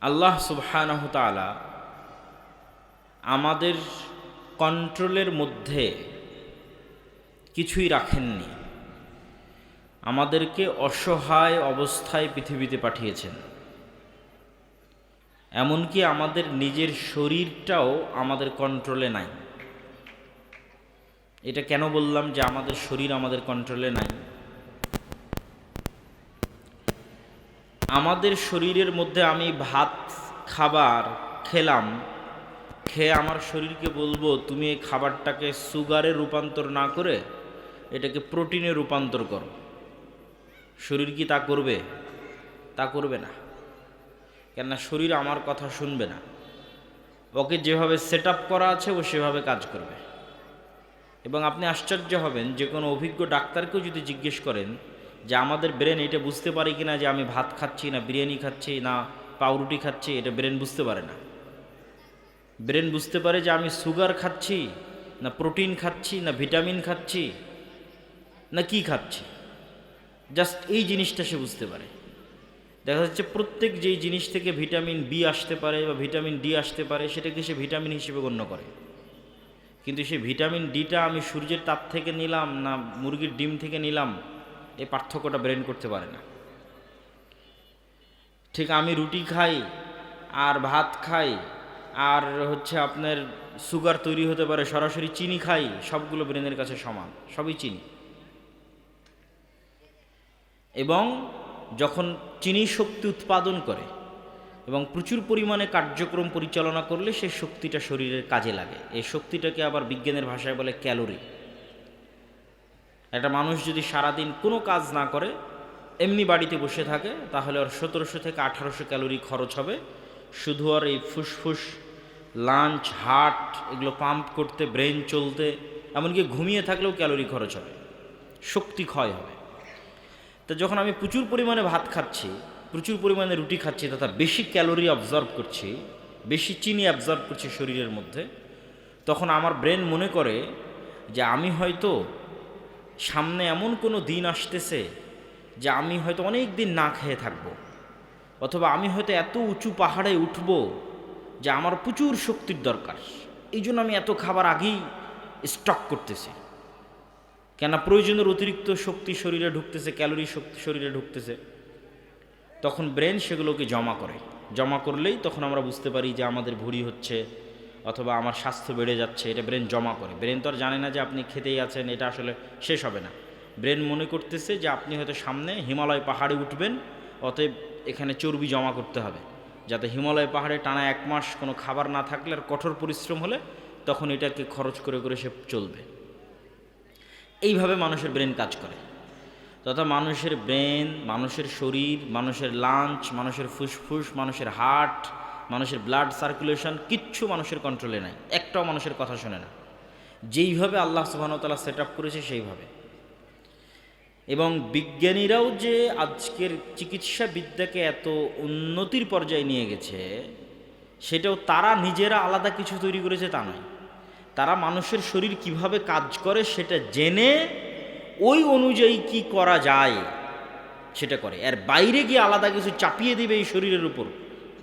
আল্লাহ সুবহানাহু তাআলা আমাদের কন্ট্রোলের মধ্যে কিছুই রাখেননি। আমাদেরকে অসহায় অবস্থায় পৃথিবীতে পাঠিয়েছেন। এমনকি আমাদের নিজের শরীরটাও আমাদের কন্ট্রোলে নাই। এটা কেন বললাম যে আমাদের শরীর আমাদের কন্ট্রোলে নাই? আমাদের শরীরের মধ্যে আমি ভাত, খাবার খেলাম। খেয়ে আমার শরীরকে বলব, তুমি এই খাবারটাকে সুগারে রূপান্তর না করে এটাকে প্রোটিনে রূপান্তর করো। শরীর কি তা করবে? তা করবে না। কেননা শরীর আমার কথা শুনবে না। ওকে যেভাবে সেট করা আছে, ও সেভাবে কাজ করবে। এবং আপনি আশ্চর্য হবেন, যে কোনো অভিজ্ঞ ডাক্তারকেও যদি জিজ্ঞেস করেন যে আমাদের ব্রেন এটা বুঝতে পারে কি না যে আমি ভাত খাচ্ছি না, বিরিয়ানি খাচ্ছি না, পাউরুটি খাচ্ছি, এটা ব্রেন বুঝতে পারে না। ব্রেন বুঝতে পারে যে আমি সুগার খাচ্ছি, না প্রোটিন খাচ্ছি, না ভিটামিন খাচ্ছি, না কি খাচ্ছি। জাস্ট এই জিনিসটা সে বুঝতে পারে। দেখা যাচ্ছে প্রত্যেক যেই জিনিস থেকে ভিটামিন বি আসতে পারে বা ভিটামিন ডি আসতে পারে, সেটাকে সে ভিটামিন হিসেবে গণ্য করে। কিন্তু সেই ভিটামিন ডিটা আমি সূর্যের তাপ থেকে নিলাম, না মুরগির ডিম থেকে নিলাম এই পার্থক্যটা ব্রেন করতে পারে না। ঠিক আমি রুটি খাই, আর ভাত খাই, আর হচ্ছে আপনার সুগার তৈরি হতে পারে, সরাসরি চিনি খাই, সবগুলো ব্রেনের কাছে সমান, সবই চিনি। এবং যখন চিনি শক্তি উৎপাদন করে এবং প্রচুর পরিমাণে কার্যক্রম পরিচালনা করলে সে শক্তিটা শরীরের কাজে লাগে। এই শক্তিটাকে আবার বিজ্ঞানের ভাষায় বলে ক্যালোরি। একটা মানুষ যদি সারাদিন কোনো কাজ না করে, এমনি বাড়িতে বসে থাকে, তাহলে ওর সতেরোশো থেকে আঠারোশো ক্যালোরি খরচ হবে। শুধু আর এই ফুসফুস, লাঞ্চ হার্ট এগুলো পাম্প করতে, ব্রেন চলতে, এমনকি ঘুমিয়ে থাকলেও ক্যালোরি খরচ হবে, শক্তি ক্ষয় হবে। তো যখন আমি প্রচুর পরিমাণে ভাত খাচ্ছি, প্রচুর পরিমাণে রুটি খাচ্ছি তথা বেশি ক্যালোরি অবজার্ভ করছি, বেশি চিনি অবজার্ভ করছি শরীরের মধ্যে, তখন আমার ব্রেন মনে করে যে আমি হয়তো সামনে এমন কোনো দিন আসতেছে যে আমি হয়তো অনেক দিন না খেয়ে থাকব। অথবা আমি হয়তো এত উঁচু পাহাড়ে উঠব যে আমার প্রচুর শক্তির দরকার। এই জন্য আমি এত খাবার আগেই স্টক করতেছি। কেন প্রয়োজনের অতিরিক্ত শক্তি শরীরে ঢুকতেছে ক্যালোরি শক্তি শরীরে ঢুকতেছে। তখন ব্রেন সেগুলোকে জমা করে। জমা করলেই তখন আমরা বুঝতে পারি যে আমাদের ভুঁড়ি হচ্ছে অথবা আমার স্বাস্থ্য বেড়ে যাচ্ছে, এটা ব্রেন জমা করে। ব্রেন তো আর জানে না যে আপনি খেতেই আছেন, এটা আসলে শেষ হবে না। ব্রেন মনে করতেছে যে আপনি হয়তো সামনে হিমালয় পাহাড়ে উঠবেন, অতএব এখানে চর্বি জমা করতে হবে। যাতে হিমালয় পাহাড়ে টানা এক মাস কোনো খাবার না থাকলে আর কঠোর পরিশ্রম হলে তখন এটাকে খরচ করে করে সে চলবে। এইভাবে মানুষের ব্রেন কাজ করে। তথা মানুষের ব্রেন, মানুষের শরীর, মানুষের লাঞ্চ, মানুষের ফুসফুস, মানুষের হার্ট মানুষের ব্লাড সার্কুলেশন কিচ্ছু মানুষের কন্ট্রোলে নাই। একটাও মানুষের কথা শোনে না। যেইভাবে আল্লাহ সুবাহতালা সেট আপ করেছে, সেইভাবে। এবং বিজ্ঞানীরাও যে আজকের চিকিৎসা বিদ্যাকে এত উন্নতির পর্যায়ে নিয়ে গেছে, সেটাও তারা নিজেরা আলাদা কিছু তৈরি করেছে তা নয়। তারা মানুষের শরীর কীভাবে কাজ করে সেটা জেনে ওই অনুযায়ী কি করা যায় সেটা করে। এর বাইরে গিয়ে আলাদা কিছু চাপিয়ে দিবে এই শরীরের উপর,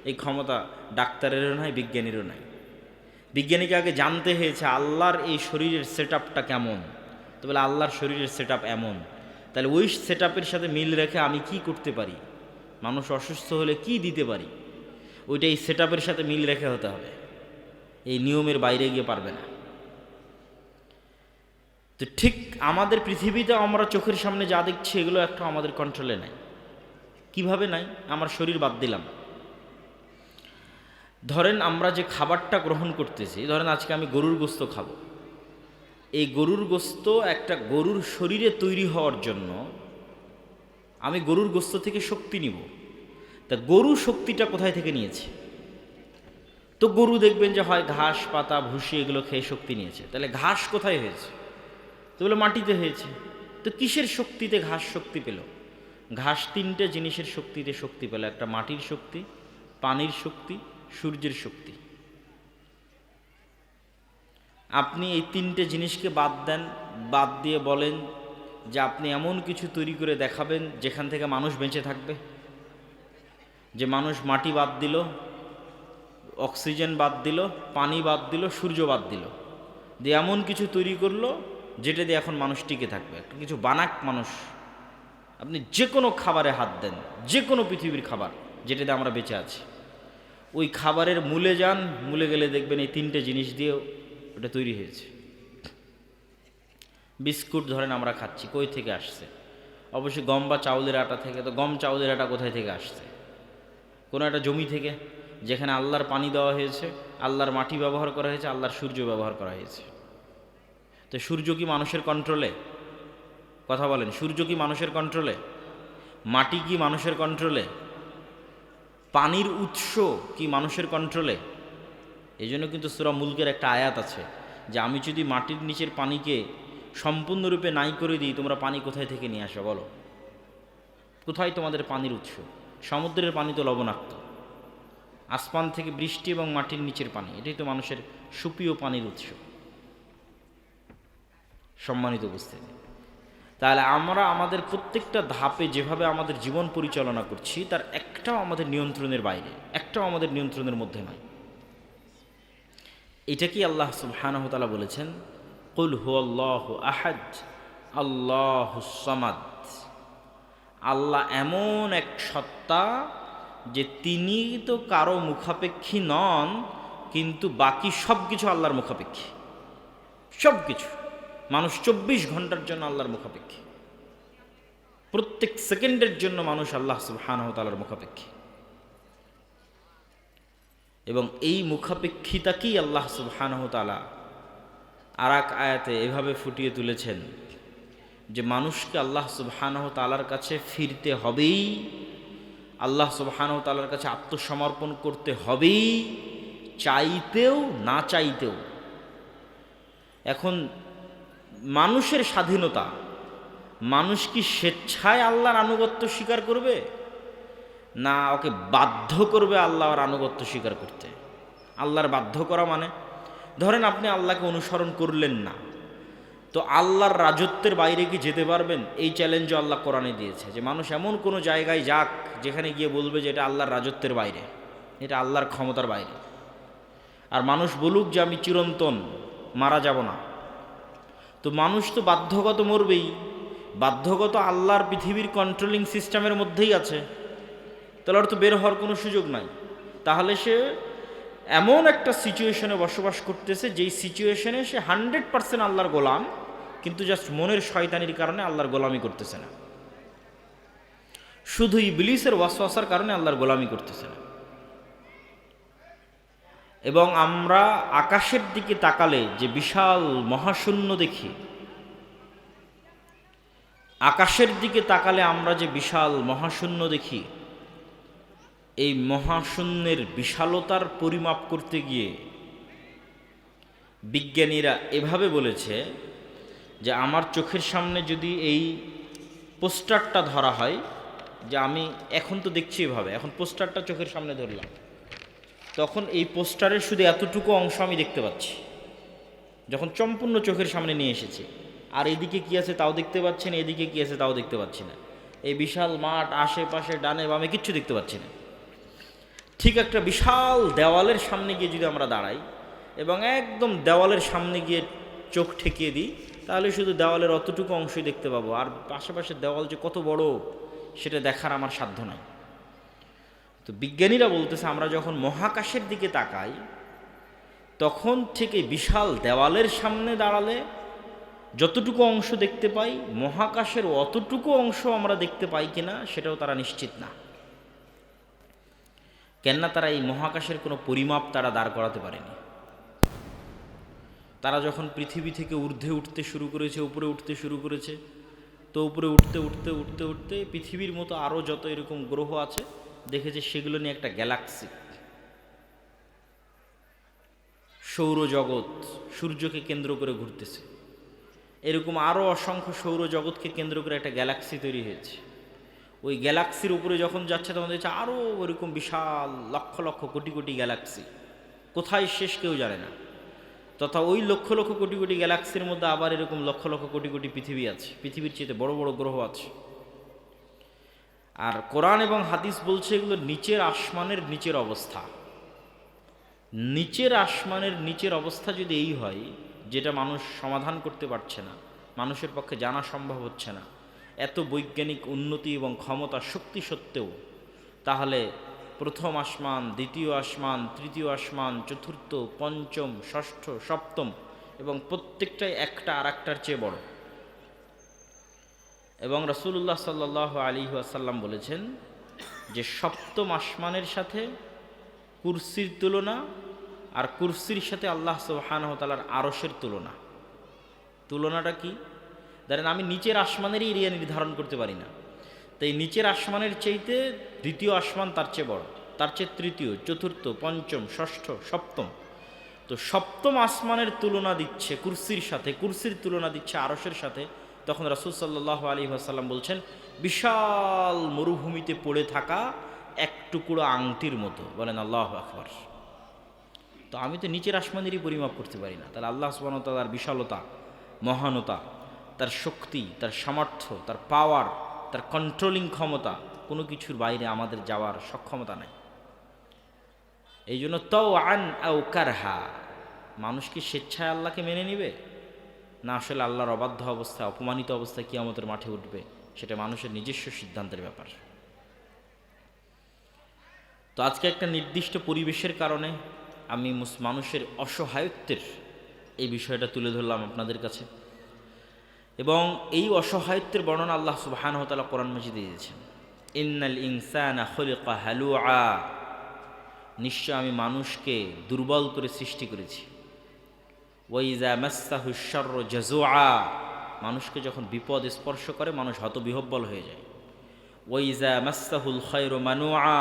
এই ক্ষমতা ডাক্তারেরও নয় বিজ্ঞানীরও নাই। বিজ্ঞানীকে আগে জানতে হয়েছে আল্লাহর এই শরীরের সেট আপটা কেমন। তো বলে আল্লাহর শরীরের সেট এমন। তাহলে ওই সেট সাথে মিল রেখে আমি কি করতে পারি? মানুষ অসুস্থ হলে কি দিতে পারি? ওইটা এই সেট সাথে মিল রেখে হতে হবে। এই নিয়মের বাইরে গিয়ে পারবে না। তো ঠিক আমাদের পৃথিবীতে আমরা চোখের সামনে যা দেখছি, এগুলো একটা আমাদের কন্ট্রোলে নাই। কীভাবে নাই? আমার শরীর বাদ দিলাম। ধরেন আমরা যে খাবারটা গ্রহণ করতেছি, ধরেন আজকে আমি গরুর গোস্ত খাব। এই গরুর গোস্ত একটা গরুর শরীরে তৈরি হওয়ার জন্য আমি গরুর গোস্ত থেকে শক্তি নিব। তা গরু শক্তিটা কোথায় থেকে নিয়েছে? তো গরু দেখবেন যে হয় ঘাস, পাতা, ভুসি এগুলো খেয়ে শক্তি নিয়েছে। তাহলে ঘাস কোথায় হয়েছে? তো বলে মাটিতে হয়েছে। তো কিসের শক্তিতে ঘাস শক্তি পেল? ঘাস তিনটে জিনিসের শক্তিতে শক্তি পেল। একটা মাটির শক্তি, পানির শক্তি সূর্যের শক্তি। আপনি এই তিনটে জিনিসকে বাদ দেন, বাদ দিয়ে বলেন যে আপনি এমন কিছু তৈরি করে দেখাবেন যেখান থেকে মানুষ বেঁচে থাকবে। যে মানুষ মাটি বাদ দিল, অক্সিজেন বাদ দিল, পানি বাদ দিল, সূর্য বাদ দিল। দিয়ে এমন কিছু তৈরি করল যেটা দিয়ে এখন মানুষ টিকে থাকবে। একটা কিছু বানাক মানুষ। আপনি যে কোনো খাবারে হাত দেন যে কোনো পৃথিবীর খাবার যেটা দিয়ে আমরা বেঁচে আছি। ওই খাবারের মূলে যান, মূলে গেলে দেখবেন এই তিনটে জিনিস দিয়েও ওটা তৈরি হয়েছে। বিস্কুট ধরেন আমরা খাচ্ছি, কই থেকে আসছে? অবশ্যই গম বা চাউলের আটা থেকে তো, গম চাউলের আটা কোথায় থেকে আসছে? কোনো একটা জমি থেকে, যেখানে আল্লাহর পানি দেওয়া হয়েছে, আল্লাহর মাটি ব্যবহার করা হয়েছে, আল্লাহর সূর্য ব্যবহার করা হয়েছে। তো সূর্য কি মানুষের কন্ট্রোলে কথা বলেন, সূর্য কি মানুষের কন্ট্রোলে মাটি কি মানুষের কন্ট্রোলে পানির উৎস কি মানুষের কন্ট্রোলে এই জন্য কিন্তু সুরা মুলকের একটা আয়াত আছে যে আমি যদি মাটির নিচের পানিকে সম্পূর্ণরূপে নাই করে দিই, তোমরা পানি কোথায় থেকে নিয়ে আসো বলো? কোথায় তোমাদের পানির উৎস? সমুদ্রের পানি তো লবণাক্ত। আসমান থেকে বৃষ্টি এবং মাটির নিচের পানি, এটাই তো মানুষের সুপ্রিয় পানির উৎস। সম্মানিত উপস্থিতি। তাহলে আমরা আমাদের প্রত্যেকটা ধাপে যেভাবে আমাদের জীবন পরিচালনা করছি, তার একটাও আমাদের নিয়ন্ত্রণের বাইরে, একটাও আমাদের নিয়ন্ত্রণের মধ্যে নয় এটা কি আল্লাহ সুবহানাহু বলেছেন? কুল হু আল্লাহ আহাদ, আল্লাহ সামাদ। আল্লাহ এমন এক সত্তা যে তিনি তো কারও মুখাপেক্ষী নন, কিন্তু বাকি সব কিছু আল্লাহর মুখাপেক্ষী। সব কিছু মানুষ চব্বিশ ঘণ্টার জন্য আল্লাহর মুখাপেক্ষী। প্রত্যেক সেকেন্ডের জন্য মানুষ আল্লাহ সুবহানাহু তালার মুখাপেক্ষী। এবং এই মুখাপেক্ষিতাকেই আল্লাহ সুবহানাহু তালা আর এক আয়াতে এভাবে ফুটিয়ে তুলেছেন যে মানুষকে আল্লাহ সুবহানাহ তালার কাছে ফিরতে হবেই, আল্লাহ সুবহানাহ তালার কাছে আত্মসমর্পণ করতে হবেই, চাইতেও না চাইতেও। এখন মানুষের স্বাধীনতা, মানুষ কি স্বেচ্ছায় আল্লাহর আনুগত্য স্বীকার করবে? না, ওকে বাধ্য করবে আল্লাহর আনুগত্য স্বীকার করতে। আল্লাহর বাধ্য করা মানে ধরেন আপনি আল্লাহকে অনুসরণ করলেন না, তো আল্লাহর রাজত্বের বাইরে কি যেতে পারবেন? এই চ্যালেঞ্জও আল্লাহ কোরআনে দিয়েছে যে মানুষ এমন কোনো জায়গায় যাক, যেখানে গিয়ে বলবে যে এটা আল্লাহর রাজত্বের বাইরে, এটা আল্লাহর ক্ষমতার বাইরে। আর মানুষ বলুক যে আমি চিরন্তন, মারা যাব না। তো মানুষ তো বাধ্যগত মরবেই। বাধ্যগত আল্লাহর পৃথিবীর কন্ট্রোলিং সিস্টেমের মধ্যেই আছে। তাহলে তো বের হওয়ার কোনো সুযোগ নাই। তাহলে সে এমন একটা সিচুয়েশনে বসবাস করতেছে, যেই সিচুয়েশনে সে হান্ড্রেড পার্সেন্ট আল্লাহর গোলাম, কিন্তু জাস্ট মনের শয়তানির কারণে আল্লাহর গোলামি করতেছে না। শুধু ইবলিসের ওয়াসওয়াসার কারণে আল্লাহর গোলামি করতেছে না। এবং আমরা আকাশের দিকে তাকালে যে বিশাল মহাশূন্য দেখি, আকাশের দিকে তাকালে আমরা যে বিশাল মহাশূন্য দেখি, এই মহাশূন্যের বিশালতার পরিমাপ করতে গিয়ে বিজ্ঞানীরা এভাবে বলেছে যে আমার চোখের সামনে যদি এই পোস্টারটা ধরা হয়, যে আমি এখন তো দেখছি এভাবে, এখন পোস্টারটা চোখের সামনে ধরলাম। তখন এই পোস্টারের শুধু এতটুকু অংশ আমি দেখতে পাচ্ছি। যখন সম্পূর্ণ চোখের সামনে নিয়ে এসেছি। আর এদিকে কি আছে তাও দেখতে পাচ্ছি না, এদিকে কি আছে তাও দেখতে পাচ্ছি না। এই বিশাল মাঠ, আশেপাশে, ডানে, বামে কিচ্ছু দেখতে পাচ্ছি না। ঠিক একটা বিশাল দেওয়ালের সামনে গিয়ে যদি আমরা দাঁড়াই এবং একদম দেওয়ালের সামনে গিয়ে চোখ ঠেকিয়ে দিই, তাহলে শুধু দেওয়ালের অতটুকু অংশই দেখতে পাবো। আর পাশাপাশি দেওয়াল যে কত বড়, সেটা দেখার আমার সাধ্য নাই। তো বিজ্ঞানীরা বলতেছে, আমরা যখন মহাকাশের দিকে তাকাই, তখন থেকে বিশাল দেওয়ালের সামনে দাঁড়ালে যতটুকু অংশ দেখতে পাই, মহাকাশের অতটুকু অংশ আমরা দেখতে পাই কিনা সেটাও তারা নিশ্চিত না। কেননা তারা এই মহাকাশের কোনো পরিমাপ তারা দাঁড় করাতে পারেনি। তারা যখন পৃথিবী থেকে ঊর্ধ্বে উঠতে শুরু করেছে, উপরে উঠতে শুরু করেছে, তো উপরে উঠতে উঠতে উঠতে উঠতে পৃথিবীর মতো আরও যত এরকম গ্রহ আছে দেখেছে সেগুলো নিয়ে একটা গ্যালাক্সি সৌরজগৎ সূর্যকে কেন্দ্র করে ঘুরতেছে। এরকম আরও অসংখ্য সৌরজগৎকে কেন্দ্র করে একটা গ্যালাক্সি তৈরি হয়েছে। ওই গ্যালাক্সির উপরে যখন যাচ্ছে, তখন দেখছে আরও ওরকম বিশাল লক্ষ লক্ষ কোটি কোটি গ্যালাক্সি কোথায় শেষ কেউ জানে না। তথা ওই লক্ষ লক্ষ কোটি কোটি গ্যালাক্সির মধ্যে আবার এরকম লক্ষ লক্ষ কোটি কোটি পৃথিবী আছে। পৃথিবীর চেয়ে বড় বড় গ্রহ আছে। আর কোরআন এবং হাদিস বলছে এগুলো নিচের আসমানের নিচের অবস্থা। নিচের আসমানের নিচের অবস্থা যদি এই হয়, যেটা মানুষ সমাধান করতে পারছে না, মানুষের পক্ষে জানা সম্ভব হচ্ছে না, এত বৈজ্ঞানিক উন্নতি এবং ক্ষমতা শক্তি সত্ত্বেও, তাহলে প্রথম আসমান, দ্বিতীয় আসমান, তৃতীয় আসমান, চতুর্থ, পঞ্চম, ষষ্ঠ, সপ্তম এবং প্রত্যেকটাই একটা আর চেয়ে বড়। এবং রসুল্লাহ সাল্লাহ আলী আসাল্লাম বলেছেন যে সপ্তম আসমানের সাথে কুরসির তুলনা আর কুরসির সাথে আল্লাহ সুবাহানহতালার আরসের তুলনা। তুলনাটা কি? ধরেন আমি নিচের আসমানেরই এরিয়া নির্ধারণ করতে পারি না। তাই নিচের আসমানের চাইতে দ্বিতীয় আসমান তার চেয়ে বড়, তার চেয়ে তৃতীয়, চতুর্থ, পঞ্চম, ষষ্ঠ, সপ্তম। তো সপ্তম আসমানের তুলনা দিচ্ছে কুরসির সাথে, কুরসির তুলনা দিচ্ছে আরসের সাথে তখন রাসুল সাল্লাহ আলী আসাল্লাম বলছেন, বিশাল মরুভূমিতে পড়ে থাকা এক টুকরো আংটির মতো। বলেন, আল্লাহ আকবর। তো আমি তো নিচের আসমানেরই পরিমাপ করতে পারি না। তাহলে আল্লাহ সুবাহতা তার বিশালতা, মহানতা, তার শক্তি, তার সামর্থ্য, তার পাওয়ার তার কন্ট্রোলিং ক্ষমতা কোনো কিছুর বাইরে আমাদের যাওয়ার সক্ষমতা নাই। এই জন্য তও আন আও কারহা, মানুষ কি স্বেচ্ছায় আল্লাহকে মেনে নিবে? না আসলে আল্লাহর অবাধ্য অবস্থায় অপমানিত অবস্থায় কিয়ামতের মাঠে উঠবে, সেটা মানুষের নিজস্ব সিদ্ধান্তের ব্যাপার। তো আজকে একটা নির্দিষ্ট পরিবেশের কারণে আমি মানুষের অসহায়ত্বের এই বিষয়টা তুলে ধরলাম আপনাদের কাছে। এবং এই অসহায়ত্বের বর্ণনা আল্লাহ সুবাহানহতালা কোরআন মজিদে দিয়েছেন। ইন্নাল ইনসান খলিকা হালুআ। নিশ্চয় আমি মানুষকে দুর্বল করে সৃষ্টি করেছি। ওয়াইজা মাস্তাহুশ্বর জজোয়া মানুষকে যখন বিপদ স্পর্শ করে, মানুষ হতবিহব্বল হয়ে যায়। ওয়াইজা মাস্তাহুল খৈর মানুয়া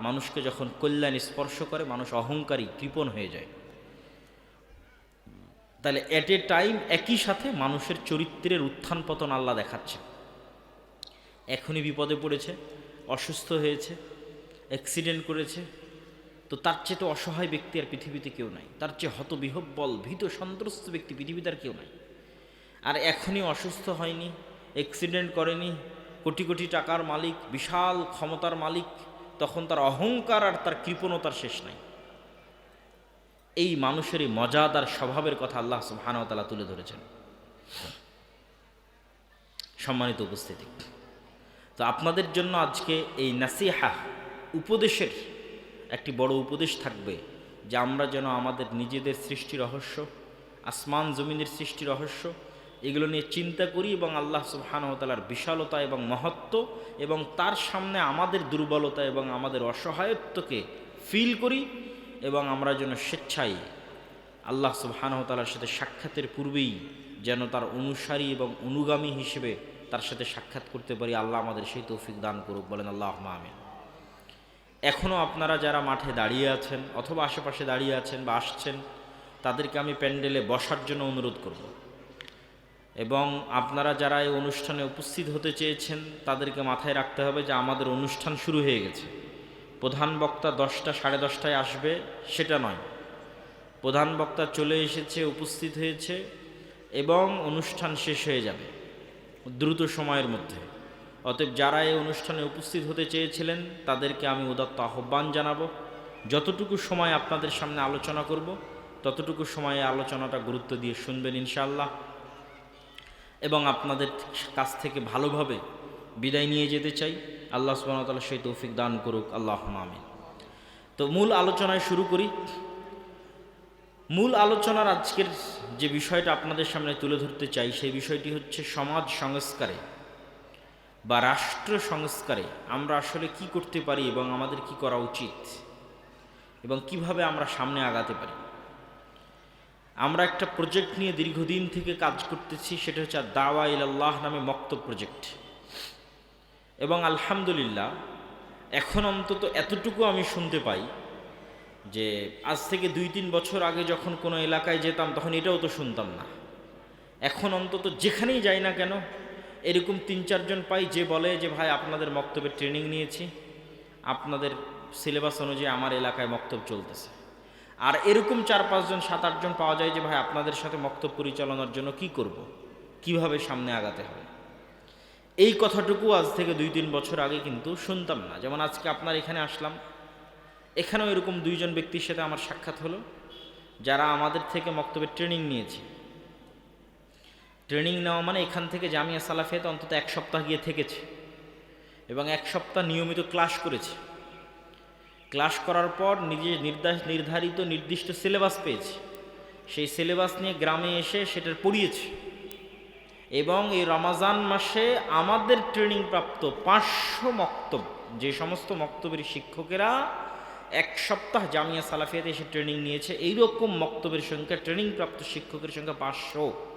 মানুষকে যখন কল্যাণ স্পর্শ করে, মানুষ অহংকারী, কৃপণ হয়ে যায়। তাহলে এট এ টাইম একই সাথে মানুষের চরিত্রের উত্থান পতন আল্লাহ দেখাচ্ছে। এখনই বিপদে পড়েছে, অসুস্থ হয়েছে অ্যাক্সিডেন্ট করেছে তো তার চেয়ে তো অসহায় ব্যক্তি আর পৃথিবীতে কেউ নাই। তার চেয়ে হতবিহব্বল, ভীত, সন্ত্রস্ত ব্যক্তি পৃথিবীতে আর কেউ নাই। আর এখনই অসুস্থ হয়নি অ্যাক্সিডেন্ট করেনি, কোটি কোটি টাকার মালিক, বিশাল ক্ষমতার মালিক, তখন তার অহংকার আর তার কৃপণতার শেষ নাই। এই মানুষের এই মজাদার স্বভাবের কথা আল্লাহ সুবাহানতালা তুলে ধরেছেন। সম্মানিত উপস্থিতি। তো আপনাদের জন্য আজকে এই নাসিহা, উপদেশের একটি বড় উপদেশ থাকবে, যে আমরা যেন আমাদের নিজেদের সৃষ্টি রহস্য, আসমান জমিনের সৃষ্টি রহস্য, এগুলো নিয়ে চিন্তা করি এবং আল্লাহ সুবাহানতালার বিশালতা এবং মহত্ব এবং তার সামনে আমাদের দুর্বলতা এবং আমাদের অসহায়ত্বকে ফিল করি এবং আমরা যেন স্বেচ্ছায় আল্লাহ সুবাহানতালার সাথে সাক্ষাতের পূর্বেই যেন তার অনুসারী এবং অনুগামী হিসেবে তার সাথে সাক্ষাৎ করতে পারি। আল্লাহ আমাদের সেই তৌফিক দান করুক। বলেন আল্লাহ আমিন। এখনও আপনারা যারা মাঠে দাঁড়িয়ে আছেন অথবা আশেপাশে দাঁড়িয়ে আছেন বা আসছেন, তাদেরকে আমি প্যান্ডেলে বসার জন্য অনুরোধ করব। এবং আপনারা যারা এই অনুষ্ঠানে উপস্থিত হতে চেয়েছেন, তাদেরকে মাথায় রাখতে হবে যে আমাদের অনুষ্ঠান শুরু হয়ে গেছে। প্রধান বক্তা দশটা, সাড়ে দশটায় আসবে, সেটা নয়। প্রধান বক্তা চলে এসেছে, উপস্থিত হয়েছে এবং অনুষ্ঠান শেষ হয়ে যাবে, দ্রুত সময়ের মধ্যে। অতএব যারা এই অনুষ্ঠানে উপস্থিত হতে চেয়েছিলেন, তাদেরকে আমি উদাত্ত আহ্বান জানাব। যতটুকু সময় আপনাদের সামনে আলোচনা করব, ততটুকু সময়ে আলোচনাটা গুরুত্ব দিয়ে শুনবেন ইনশাল্লাহ এবং আপনাদের কাছ থেকে ভালোভাবে বিদায় নিয়ে যেতে চাই। আল্লাহ সুবাহতাল্লাহ সেই তৌফিক দান করুক। আল্লাহ আমিন। তো মূল আলোচনায় শুরু করি। মূল আলোচনার আজকের যে বিষয়টা আপনাদের সামনে তুলে ধরতে চাই, সেই বিষয়টি হচ্ছে সমাজ সংস্কারে। বা রাষ্ট্র সংস্কারে আমরা আসলে কি করতে পারি এবং আমাদের কি করা উচিত? এবং কীভাবে আমরা সামনে আগাতে পারি? আমরা একটা প্রজেক্ট নিয়ে দীর্ঘদিন থেকে কাজ করতেছি, সেটা হচ্ছে দাওয়া ইল্লাহ নামে মক্ত প্রজেক্ট এবং আলহামদুলিল্লাহ, এখন অন্তত এতটুকু আমি শুনতে পাই যে আজ থেকে দুই তিন বছর আগে যখন কোনো এলাকায় যেতাম, তখন এটাও তো শুনতাম না। এখন অন্তত যেখানেই যাই না কেন এরকম তিন চারজন পাই যে বলে যে, ভাই, আপনাদের মক্তবের ট্রেনিং নিয়েছি। আপনাদের সিলেবাস অনুযায়ী আমার এলাকায় মক্তব চলতেছে। আর এরকম চার, পাঁচজন, সাত, আটজন পাওয়া যায় যে, ভাই, আপনাদের সাথে মক্তব পরিচালনার জন্য কি করব। কীভাবে সামনে আগাতে হবে? এই কথাটুকু আজ থেকে দুই, তিন বছর আগে কিন্তু শুনতাম না। যেমন আজকে আপনার এখানে আসলাম। এখানেও এরকম দুইজন ব্যক্তির সাথে আমার সাক্ষাৎ হলো, যারা আমাদের থেকে মক্তবের ট্রেনিং নিয়েছে। ট্রেনিং নেওয়া মানে এখান থেকে জামিয়া সালাফিয়াতে অন্তত এক সপ্তাহ গিয়ে থেকেছে এবং এক সপ্তাহ নিয়মিত ক্লাস করেছে। ক্লাস করার পর নিজে নির্দেশ, নির্ধারিত নির্দিষ্ট সিলেবাস পেয়েছে। সেই সিলেবাস নিয়ে গ্রামে এসে সেটার পড়িয়েছে। এবং এই রমাজান মাসে আমাদের ট্রেনিং প্রাপ্ত পাঁচশো মক্তব, যে সমস্ত মক্তবের শিক্ষকেরা এক সপ্তাহ জামিয়া সালাফিয়াতে এসে ট্রেনিং নিয়েছে, এইরকম মক্তবের সংখ্যা, ট্রেনিং প্রাপ্ত শিক্ষকের সংখ্যা পাঁচশো।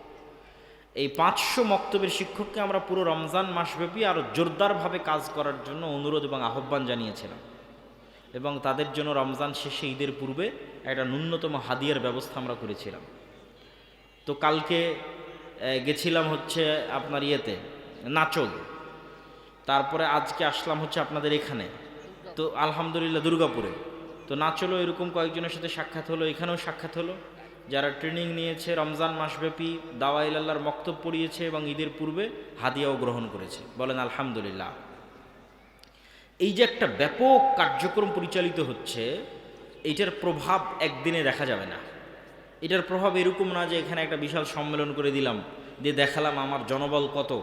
এই পাঁচশো মক্তবের শিক্ষককে আমরা পুরো রমজান মাসব্যাপী আরও জোরদারভাবে কাজ করার জন্য অনুরোধ এবং আহ্বান জানিয়েছিলাম। এবং তাদের জন্য রমজান শেষে ঈদের পূর্বে একটা ন্যূনতম হাদিয়ার ব্যবস্থা আমরা করেছিলাম। তো কালকে গেছিলাম হচ্ছে আপনার ইয়েতে, নাচল। তারপরে আজকে আসলাম হচ্ছে আপনাদের এখানে। তো আলহামদুলিল্লাহ দুর্গাপুরে। তো নাচলও এরকম কয়েকজনের সাথে সাক্ষাৎ হলো, এখানেও সাক্ষাৎ হলো। যারা ট্রেনিং নিয়েছে, রমজান মাসব্যাপী দাওয়াইল আল্লাহর মক্তব পড়িয়েছে এবং ঈদের পূর্বে হাদিয়াও গ্রহণ করেছে। বলেন, আলহামদুলিল্লাহ। এই যে একটা ব্যাপক কার্যক্রম পরিচালিত হচ্ছে, এটার প্রভাব একদিনে দেখা যাবে না। এটার প্রভাব এরকম না যে এখানে একটা বিশাল সম্মেলন করে দিলাম, দিয়ে দেখালাম আমার জনবল কত,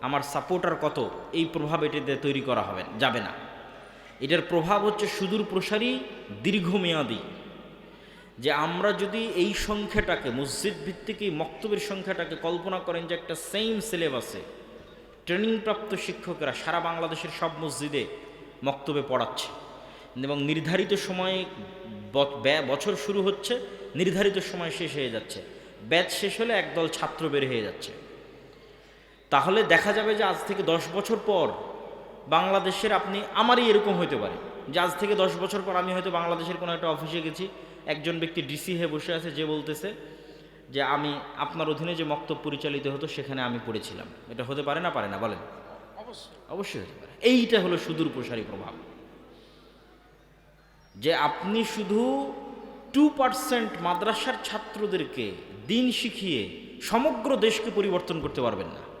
আমার সাপোর্টার কত, এই প্রভাব এটাতে তৈরি করা হবে, যাবে না। এটার প্রভাব হচ্ছে সুদূর প্রসারী দীর্ঘমেয়াদী যে আমরা যদি এই সংখ্যাটাকে, মসজিদ ভিত্তিক এই মক্তবের সংখ্যাটাকে কল্পনা করেন যে একটা সেম সিলেবাসে ট্রেনিংপ্রাপ্ত শিক্ষকেরা সারা বাংলাদেশের সব মসজিদে মক্তবে পড়াচ্ছে। এবং নির্ধারিত সময়ে বছর শুরু হচ্ছে, নির্ধারিত সময় শেষ হয়ে যাচ্ছে। ব্যাচ শেষ হলে একদল ছাত্র বের হয়ে যাচ্ছে। তাহলে দেখা যাবে যে আজ থেকে দশ বছর পর বাংলাদেশের আপনি, আমারই এরকম হতে পারে। যে আজ থেকে দশ বছর পর আমি হয়তো বাংলাদেশের কোনো একটা অফিসে গেছি একজন ব্যক্তি ডিসি হয়ে বসে আছে যে বলতেছে যে আমি আপনার অধীনে যে মক্তব পরিচালিত হতো সেখানে আমি পড়েছিলাম। এটা হতে পারে না পারে না বলেন। অবশ্যই। হতে পারে। এইটা হলো সুদূর প্রসারী প্রভাব। যে আপনি শুধু টু পার্সেন্ট মাদ্রাসার ছাত্রদেরকে দিন শিখিয়ে সমগ্র দেশকে পরিবর্তন করতে পারবেন না।